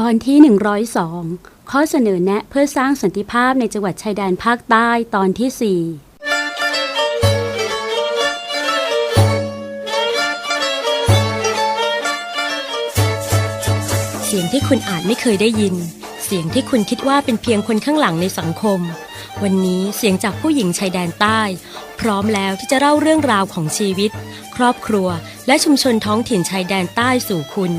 ตอนที่ 102 ข้อเสนอแนะเพื่อสร้างสันติภาพในจังหวัดชายแดนภาคใต้ตอนที่เสียงที่คุณอาจไม่เคยได้ยิน เสียงที่คุณคิดว่าเป็นเพียงคนข้างหลังในสังคม วันนี้เสียงจากผู้หญิงชายแดนใต้ พร้อมแล้วที่จะเล่าเรื่องราวของชีวิต ครอบครัว และชุมชนท้องถิ่นชายแดนใต้สู่คุณ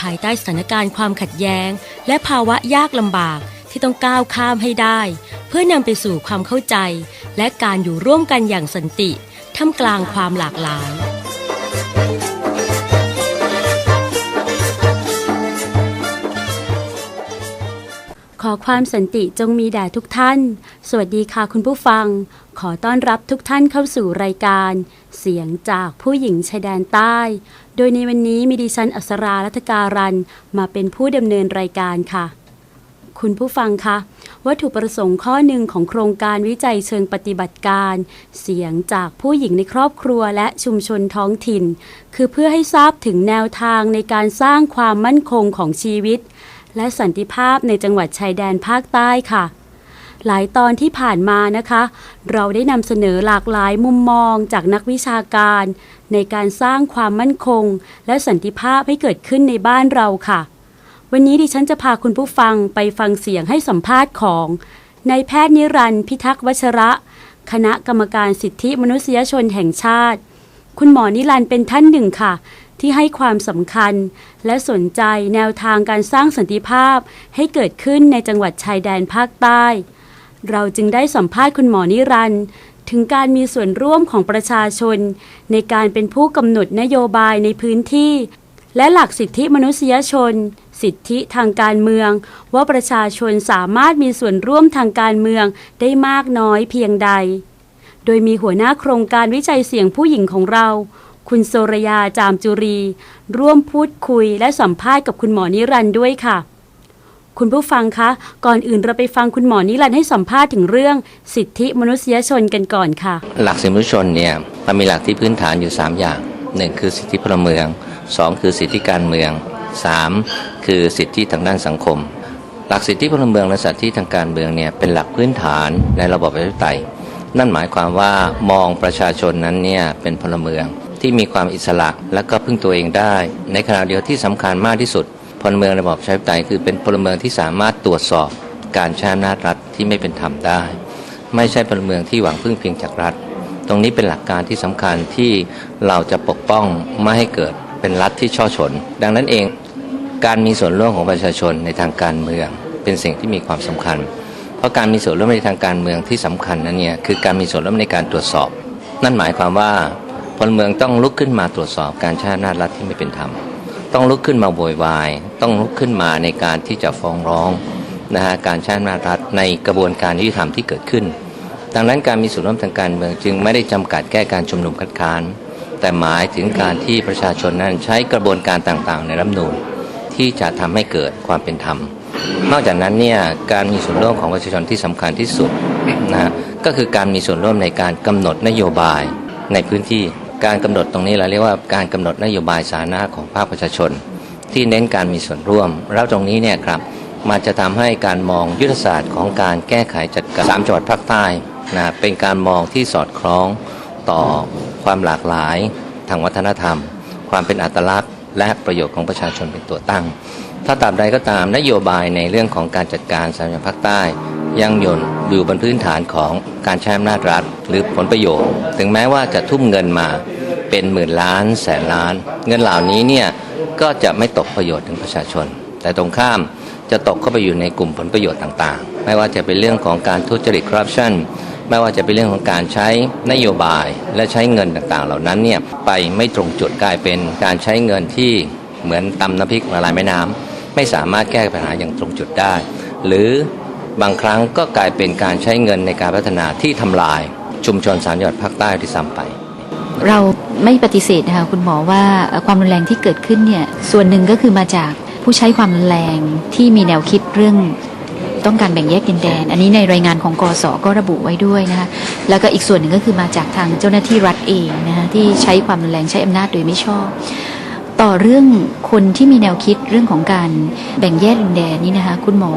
ภายใต้สถานการณ์ความขัดแย้ง และภาวะยากลำบากที่ต้องก้าวข้ามให้ได้ เพื่อนำไปสู่ความเข้าใจ และการอยู่ร่วมกันอย่างสันติท่ามกลางความหลากหลาย อความสันติจงมีแด่ทุกท่าน สวัสดีค่ะคุณผู้ฟัง ขอต้อนรับทุกท่านเข้าสู่รายการ เสียงจากผู้หญิงชายแดนใต้ โดยในวันนี้มีดิฉันอัสรารัตการันมาเป็นผู้ดำเนินรายการค่ะ คุณผู้ฟังคะวัตถุประสงค์ข้อหนึ่งของโครงการวิจัยเชิงปฏิบัติการ เสียงจากผู้หญิงในครอบครัวและชุมชนท้องถิ่น คือเพื่อให้ทราบถึงแนวทางในการสร้างความมั่นคงของชีวิต และสันติภาพในจังหวัดชายแดนภาคใต้ค่ะ หลายตอนที่ผ่านมานะคะ เราได้นำเสนอหลากหลายมุมมองจากนักวิชาการ ในการสร้างความมั่นคง และสันติภาพให้เกิดขึ้นในบ้านเราค่ะ วันนี้ดิฉันจะพาคุณผู้ฟังไปฟังเสียงให้สัมภาษณ์ของนายแพทย์นิรันดร์พิทักษ์วัชระ คณะกรรมการสิทธิมนุษยชนแห่งชาติ คุณหมอนิรันดร์เป็นท่านหนึ่งค่ะ ที่ให้ความสำคัญ และสนใจแนวทางการสร้างสันติภาพให้เกิดขึ้นในจังหวัดชายแดนภาคใต้ เราจึงได้สัมภาษณ์คุณหมอนิรันดร์ถึงการมีส่วนร่วมของประชาชน ในการเป็นผู้กำหนดนโยบายในพื้นที่ และหลักสิทธิมนุษยชน สิทธิทางการเมือง ว่าประชาชนสามารถมีส่วนร่วมทางการเมืองได้มากน้อยเพียงใด โดยมีหัวหน้าโครงการวิจัยเสียงผู้หญิงของเรา คุณโซรยาจามจุรี ร่วมพูดคุยและสัมภาษณ์กับคุณหมอนิรันด์ด้วยค่ะ คุณผู้ฟังคะ ก่อนอื่นเราไปฟังคุณหมอนิรันด์ให้สัมภาษณ์ถึงเรื่องสิทธิมนุษยชนกันก่อนค่ะ หลักสิทธิมนุษยชนเนี่ยมันมีหลักที่พื้นฐานอยู่ 3 อย่างหนึ่งคือสิทธิพลเมือง 2 คือสิทธิการเมือง 3 คือสิทธิทางด้านสังคม หลักสิทธิพลเมืองและสิทธิทางการเมืองเนี่ยเป็นหลักพื้นฐานในระบอบประชาธิปไตย นั่นหมายความว่ามองประชาชนนั้นเนี่ยเป็นพลเมือง ที่มีความอิสระและก็พึ่งตัวเองได้ ในขณะเดียวที่สำคัญมากที่สุดพลเมืองในระบอบประชาธิปไตยคือเป็นพลเมืองที่สามารถตรวจสอบการใช้อำนาจรัฐที่ไม่เป็นธรรมได้ ไม่ใช่พลเมืองที่หวังพึ่งเพียงจากรัฐ ตรงนี้เป็นหลักการที่สำคัญที่เราจะปกป้องไม่ให้เกิดเป็นรัฐที่ช่อฉน ดังนั้นเองการมีส่วนร่วมของประชาชนในทางการเมืองเป็นสิ่งที่มีความสำคัญ เพราะการมีส่วนร่วมในทางการเมืองที่สำคัญนั้นเนี่ยคือการมีส่วนร่วมในการตรวจสอบ นั่นหมายความว่า พลเมืองต้องลุกขึ้นมาตรวจสอบการใช้อำนาจรัฐที่ไม่เป็นธรรม ต้องลุกขึ้นมาโวยวาย ต้องลุกขึ้นมาในการที่จะฟ้องร้องนะฮะการใช้อำนาจรัฐในกระบวนการยุติธรรมที่เกิดขึ้น ดังนั้นการมีส่วนร่วมทางการเมืองจึงไม่ได้จำกัดแก้การชุมนุมคัดค้าน แต่หมายถึงการที่ประชาชนนั้นใช้กระบวนการต่างๆ ในรัฐนูญที่จะทำให้เกิดความเป็นธรรม นอกจากนั้นเนี่ยการมีส่วนร่วมของประชาชนที่สำคัญที่สุดนะฮะก็คือการมีส่วนร่วมในการกำหนดนโยบายในพื้นที่ การกำหนดตรงนี้เราเรียกว่าการกำหนดนโยบายสาธารณะของภาคประชาชน ที่เน้นการมีส่วนร่วม แล้วตรงนี้เนี่ยครับมันจะทำให้การมองยุทธศาสตร์ของการแก้ไขจัดการสามจังหวัดภาคใต้นะเป็นการมองที่สอดคล้องต่อความหลากหลายทางวัฒนธรรม ความเป็นอัตลักษณ์ และประโยชน์ของประชาชนเป็นตัวตั้ง ถ้าตาบใดก็ตามนโยบายในเรื่องของการจัดการสามจังหวัดภาคใต้ ยังยนอยู่บนพื้นฐานของการใช้อำนาจรัฐ หรือผลประโยชน์ ถึงแม้ว่าจะทุ่มเงินมาเป็นหมื่นล้านแสนล้าน เงินเหล่านี้เนี่ยก็จะไม่ตกประโยชน์ถึงประชาชน แต่ตรงข้ามจะตกเข้าไปอยู่ในกลุ่มผลประโยชน์ต่างๆ ไม่ว่าจะเป็นเรื่องของการทุจริตคอร์รัปชันไม่ว่าจะเป็นเรื่องของการใช้นโยบายและใช้เงินต่างๆ เหล่านั้นเนี่ยไปไม่ตรงจุดกลายเป็นการใช้เงินที่เหมือนตำน้ำพริกละลายแม่น้ำไม่สามารถแก้ปัญหาอย่างตรงจุดได้ หรือ บางครั้งก็กลายเป็นการใช้เงินในการพัฒนาที่ทำลายชุมชนสามจังหวัดภาคใต้ที่ซ้ำไป เราไม่ปฏิเสธนะคะคุณหมอว่าความรุนแรงที่เกิดขึ้นเนี่ยส่วนหนึ่งก็คือมาจากผู้ใช้ความรุนแรงที่มีแนวคิดเรื่องต้องการแบ่งแยกดินแดน อันนี้ในรายงานของกสก็ระบุไว้ด้วยนะคะแล้วก็อีกส่วนหนึ่งก็คือมาจากทางเจ้าหน้าที่รัฐเองนะคะที่ใช้ความรุนแรงใช้อำนาจโดยไม่ชอบ ต่อเรื่องคนที่มีแนวคิดเรื่องของการแบ่งแยกดินแดนนี่นะคะ คุณหมอ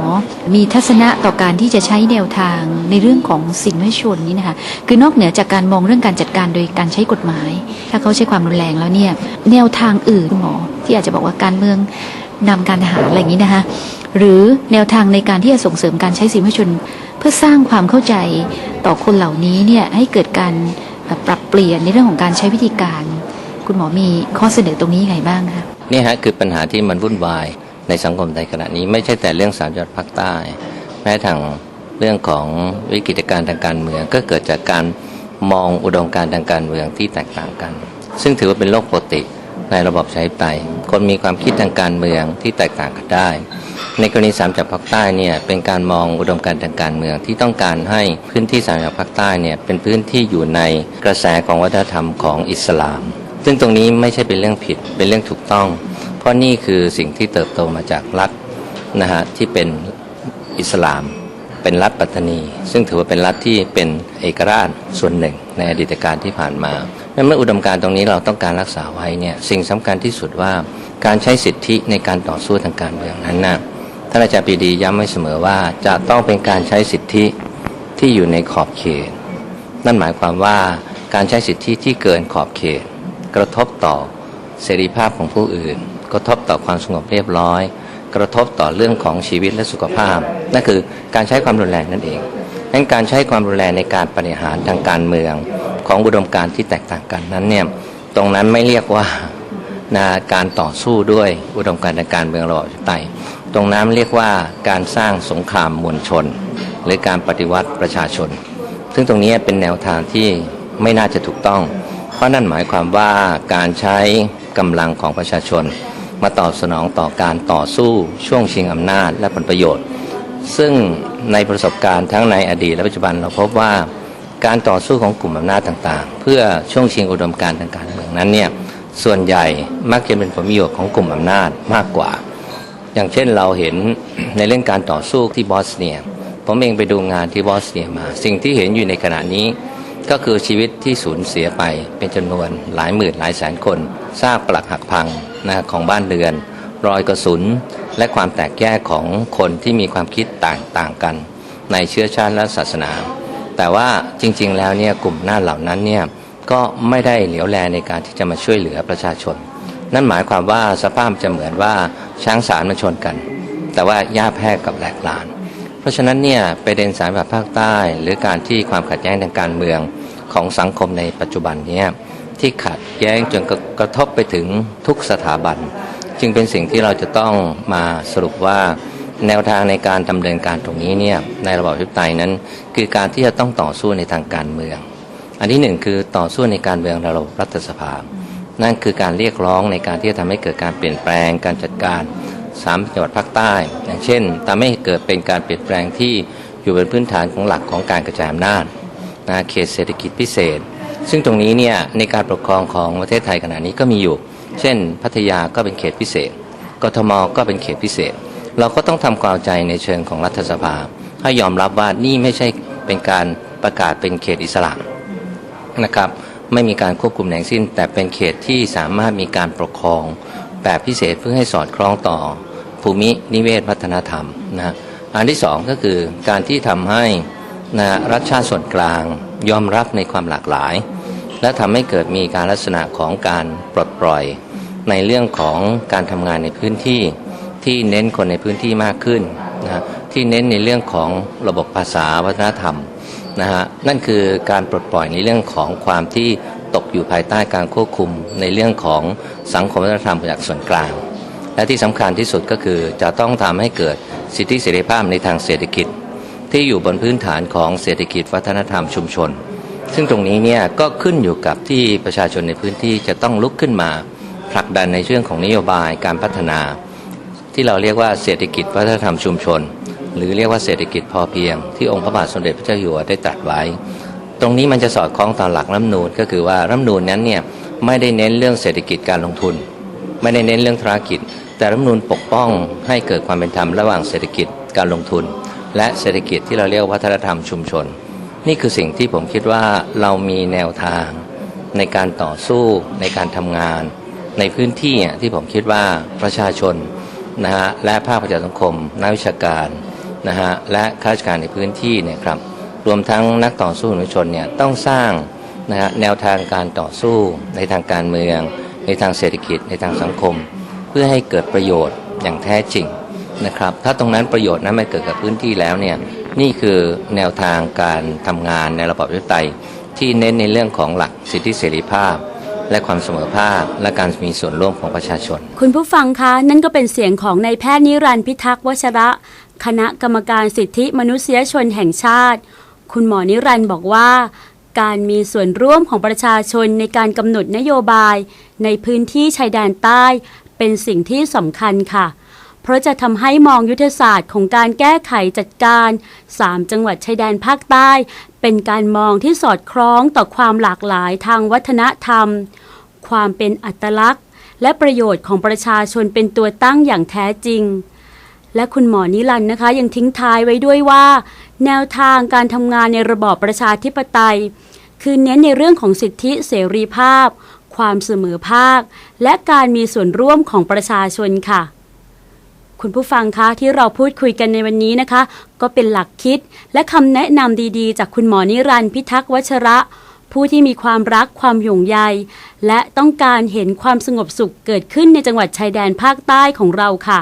มีทัศนะต่อการที่จะใช้แนวทางในเรื่องของสินไม่ชนนี่นะคะ คือนอกเหนือจากการมองเรื่องการจัดการโดยการใช้กฎหมาย ถ้าเขาใช้ความรุนแรงแล้วเนี่ยแนวทางอื่นคุณหมอ ที่อาจจะบอกว่าการเมืองนำการทหารอะไรอย่างนี้นะคะหรือแนวทางในการที่จะส่งเสริมการใช้สินไม่ชน เพื่อสร้างความเข้าใจต่อคนเหล่านี้เนี่ยให้เกิดการปรับเปลี่ยนในเรื่องของการใช้วิธีการ คุณหมอมีข้อเสนอตรงนี้ยังไงบ้างคะนี่ฮะคือปัญหาที่มันวุ่นวายในสังคมไทยขณะนี้ ไม่ใช่แต่เรื่องสามจังหวัดภาคใต้ แม้ทางเรื่องของวิกฤตการณ์ทางการเมือง ก็เกิดจากการมองอุดมการทางการเมืองที่แตกต่างกัน ซึ่งถือว่าเป็นโลกปกติในระบบใช้ไปคนมีความคิดทางการเมืองที่แตกต่างกันได้ ในกรณีสามจังหวัดภาคใต้เนี่ยเป็นการมองอุดมการทางการเมืองที่ต้องการให้พื้นที่สามจังหวัดภาคใต้เนี่ยเป็นพื้นที่อยู่ในกระแสของวัฒนธรรมของอิสลาม ซึ่งตรงนี้ไม่ใช่เป็นเรื่องผิดเป็นเรื่องถูกต้อง เพราะนี่คือสิ่งที่เติบโตมาจากรัฐนะฮะที่เป็นอิสลาม เป็นรัฐปัตตานี ซึ่งถือว่าเป็นรัฐที่เป็นเอกราชส่วนหนึ่งในอดีตการที่ผ่านมาและเมื่ออุดมการณ์ตรงนี้เราต้องการรักษาไว้เนี่ยสิ่งสำคัญที่สุดว่าการใช้สิทธิในการต่อสู้ทางการเมืองนั้นนะท่านอาจารย์ปีดีย้ำไว้เสมอว่าจะต้องเป็นการใช้สิทธิที่อยู่ในขอบเขต นั่นหมายความว่าการใช้สิทธิที่เกินขอบเขต กระทบต่อเสรีภาพของผู้อื่น กระทบต่อความสงบเรียบร้อย กระทบต่อเรื่องของชีวิตและสุขภาพ นั่นคือการใช้ความรุนแรงนั่นเองนั้นการใช้ความรุนแรงในการบริหารทางการเมืองของอุดมการที่แตกต่างกันนั้นเนี่ยตรงนั้นไม่เรียกว่านะการต่อสู้ด้วยอุดมการทางการเมืองระบอบประชาธิปไตยตรงนั้นเรียกว่าการสร้างสงครามมวลชน หรือการปฏิวัติประชาชน ซึ่งตรงนี้เป็นแนวทางที่ไม่น่าจะถูกต้อง เพราะนั่นหมายความว่าการใช้กำลังของประชาชน มาตอบสนองต่อการต่อสู้ช่วงชิงอำนาจและผลประโยชน์ ซึ่งในประสบการณ์ทั้งในอดีตและปัจจุบันเราพบว่าการต่อสู้ของกลุ่มอำนาจต่างๆ เพื่อช่วงชิงอุดมการทางการเมืองนั้นเนี่ยส่วนใหญ่มักจะเป็นผลประโยชน์ของกลุ่มอำนาจมากกว่า อย่างเช่นเราเห็นในเรื่องการต่อสู้ที่บอสเนียผมเองไปดูงานที่บอสเนียมา สิ่งที่เห็นอยู่ในขณะนี้ ก็คือชีวิตที่สูญเสียไปเป็นจำนวนหลายหมื่นหลายแสนคนซากปลักหักพังนะของบ้านเรือน รอยกระสุน และความแตกแยกของคนที่มีความคิดต่างต่างกัน ในเชื้อชาติและศาสนา แต่ว่าจริง ๆ แล้วเนี่ยกลุ่มหน้าเหล่านั้นเนี่ยก็ไม่ได้เหลียวแลในการที่จะมาช่วยเหลือประชาชน นั่นหมายความว่าสภาพจะเหมือนว่าช้างสารมาชนกัน แต่ว่าหญ้าแพรกกับแหลกลาน เพราะฉะนั้นเนี่ยประเด็นสายแบบภาคใต้ หรือการที่ความขัดแย้งทางการเมืองของสังคมในปัจจุบันเนี้ที่ขัดแย้งจนกระกระทบไปถึงทุกสถาบัน จึงเป็นสิ่งที่เราจะต้องมาสรุปว่าแนวทางในการดำเนินการตรงนี้เนี่ยในระบอบประชาธิปไตยนั้น คือการที่จะต้องต่อสู้ในทางการเมือง อันที่หนึ่งคือต่อสู้ในการเมืองระบบรัฐสภา นั่นคือการเรียกร้องในการที่จะทำให้เกิดการเปลี่ยนแปลงการจัดการ สามจังหวัดภาคใต้ อย่างเช่นทำให้เกิดเป็นการเปลี่ยนแปลงที่อยู่บนพื้นฐานของหลักของการกระจายอำนาจนะเขตเศรษฐกิจพิเศษ ซึ่งตรงนี้เนี่ยในการปกครองของประเทศไทยขณะนี้ก็มีอยู่ เช่น พัทยาก็เป็นเขตพิเศษ กทมก็เป็นเขตพิเศษ เราก็ต้องทำความใจในเชิงของรัฐสภา ให้ยอมรับว่านี่ไม่ใช่เป็นการประกาศเป็นเขตอิสระนะครับไม่มีการควบคุมแหล่งสิ้น แต่เป็นเขตที่สามารถมีการปกครองแบบพิเศษเพื่อให้สอดคล้องต่อ ภูมินิเวศวัฒนธรรมนะอันที่สองก็คือการที่ทำให้นะรัฐชาติส่วนกลางยอมรับในความหลากหลาย และทำให้เกิดมีการลักษณะของการปลดปล่อย ในเรื่องของการทำงานในพื้นที่ที่เน้นคนในพื้นที่มากขึ้นนะที่เน้นในเรื่องของระบบภาษาวัฒนธรรมนะฮะนั่นคือการปลดปล่อยในเรื่องของความที่ตกอยู่ภายใต้การควบคุมในเรื่องของสังคมวัฒนธรรมจากส่วนกลาง และที่สำคัญที่สุดก็คือจะต้องทำให้เกิดสิทธิเสรีภาพในทางเศรษฐกิจ ที่อยู่บนพื้นฐานของเศรษฐกิจวัฒนธรรมชุมชน ซึ่งตรงนี้เนี่ยก็ขึ้นอยู่กับที่ประชาชนในพื้นที่จะต้องลุกขึ้นมาผลักดันในเรื่องของนโยบายการพัฒนา ที่เราเรียกว่าเศรษฐกิจวัฒนธรรมชุมชน หรือเรียกว่าเศรษฐกิจพอเพียง ที่องค์พระบาทสมเด็จพระเจ้าอยู่หัวได้ตรัสไว้ ตรงนี้มันจะสอดคล้องต่อหลักรัฐนูญก็คือว่ารัฐนูญนั้นเนี่ยไม่ได้เน้นเรื่องเศรษฐกิจการลงทุน ไม่ได้เน้นเรื่องธุรกิจ แต่รัฐมนูญปกป้องให้เกิดความเป็นธรรมระหว่างเศรษฐกิจการลงทุน และเศรษฐกิจที่เราเรียกว่าวัฒนธรรมชุมชน นี่คือสิ่งที่ผมคิดว่าเรามีแนวทางในการต่อสู้ในการทำงาน ในพื้นที่อะที่ผมคิดว่าประชาชนนะฮะและภาคประชาสังคม นักวิชาการนะฮะและข้าราชการในพื้นที่เนี่ยครับรวมทั้งนักต่อสู้มนุชนเนี่ยต้องสร้างนะฮะแนวทางการต่อสู้ในทางการเมือง ในทางเศรษฐกิจ ในทางสังคม เพื่อให้เกิดประโยชน์อย่างแท้จริงนะครับ ถ้าตรงนั้นประโยชน์นั้นไม่เกิดกับพื้นที่แล้วเนี่ยนี่คือแนวทางการทำงานในระบอบประชาธิปไตยที่เน้นในเรื่องของหลักสิทธิเสรีภาพ และความเสมอภาคและการมีส่วนร่วมของประชาชน คุณผู้ฟังคะ นั่นก็เป็นเสียงของนายแพทย์นิรันดร์พิทักษ์วชระ คณะกรรมการสิทธิมนุษยชนแห่งชาติ คุณหมอนิรันดร์บอกว่า การมีส่วนร่วมของประชาชนในการกำหนดนโยบาย ในพื้นที่ชายแดนใต้ เป็นสิ่งที่สำคัญค่ะ เพราะจะทำให้มองยุทธศาสตร์ของการแก้ไขจัดการ 3 จังหวัดชายแดนภาคใต้ เป็นการมองที่สอดคล้องต่อความหลากหลายทางวัฒนธรรม ความเป็นอัตลักษณ์ และประโยชน์ของประชาชนเป็นตัวตั้งอย่างแท้จริงและคุณหมอนิรันนะคะ ยังทิ้งท้ายไว้ด้วยว่า แนวทางการทำงานในระบอบประชาธิปไตย คือเน้นในเรื่องของสิทธิเสรีภาพ ความเสมอภาค และการมีส่วนร่วมของประชาชนค่ะ คุณผู้ฟังคะที่เราพูดคุยกันในวันนี้นะคะ ก็เป็นหลักคิดและคำแนะนำดีๆ จากคุณหมอนิรันพิทักษ์วัชระ ผู้ที่มีความรักความห่งใย และต้องการเห็นความสงบสุขเกิดขึ้นในจังหวัดชายแดนภาคใต้ของเราค่ะ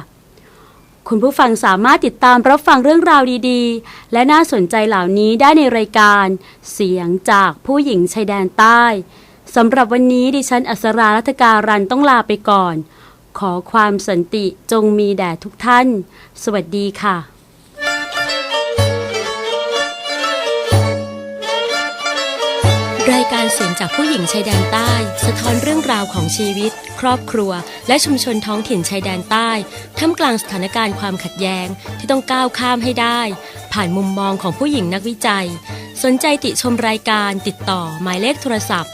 คุณผู้ฟังสามารถติดตามรับฟังเรื่องราวดีๆ และน่าสนใจเหล่านี้ได้ในรายการ เสียงจากผู้หญิงชายแดนใต้ สำหรับวันนี้ดิฉันอัสรารัตการันต้องลาไปก่อน ขอความสันติจงมีแด่ทุกท่าน สวัสดีค่ะรายการเสียงจากผู้หญิงชายแดนใต้ สะท้อนเรื่องราวของชีวิต ครอบครัว และชุมชนท้องถิ่นชายแดนใต้ท่ามกลางสถานการณ์ความขัดแย้งที่ต้องก้าวข้ามให้ได้ ผ่านมุมมองของผู้หญิงนักวิจัย สนใจติชมรายการติดต่อหมายเลขโทรศัพท์